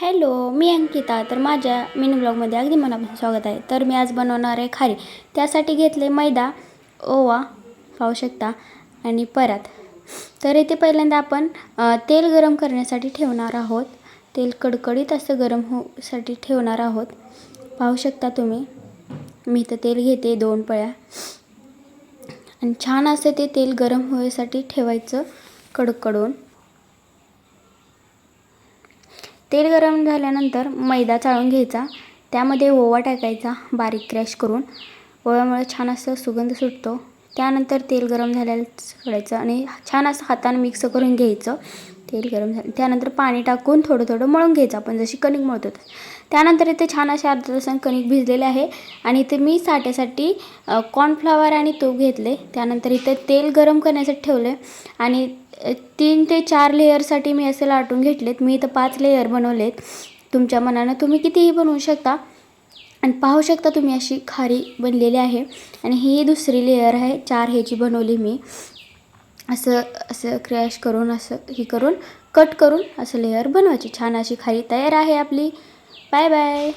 Hello मी अंकिता. तर माझ्या mini ब्लॉगमध्ये अगदी मनापासून स्वागत आहे. तर मी आज बनवणार आहे खारी. त्यासाठी घेतले मैदा ओवा पाहू शकता आणि परात. तर इथे पहिल्यांदा आपण तेल गरम करण्यासाठी ठेवणार आहोत. तेल कडकडीत असं गरम होसाठी ठेवणार आहोत. पाहू शकता तुम्ही मी तर तेल घेते दोन पळ्या. आणि छान असं ते तेल गरम होण्यासाठी ठेवायचं कडकडून. तेल गरम झाल्यानंतर मैदा चाळून घ्यायचा. त्यामध्ये ओवा टाकायचा बारीक क्रॅश करून. ओव्यामुळे छान असं सुगंध सुटतो. त्यानंतर तेल गरम झाल्याला सोडायचं आणि छान असं हाताने मिक्स करून घ्यायचं. तेल गरम झालं त्यानंतर पाणी टाकून थोडं थोडं मळून घ्यायचं आपण जशी कणिक मळतो त्यानंतर इथे छान असे अर्धा तासाने कणिक भिजलेले आहे आणि इथे मी साठ्यासाठी कॉर्नफ्लावर आणि तूप घेतले. त्यानंतर इथे तेल गरम करण्यासाठी ठेवले आणि तीन ते चार लेअरसाठी मी असे लाटून घेतलेत. मी इथं पाच लेअर बनवलेत. तुमच्या मनानं तुम्ही कितीही बनवू शकता. आणि पाहू शकता तुम्ही अशी खारी बनलेली आहे. आणि ही दुसरी लेअर आहे. चार ह्याची बनवली मी. असं असं क्रॅश करून असं हे करून कट करून असं लेअर बनवायची. छान अशी खारी तयार आहे आपली. Bye bye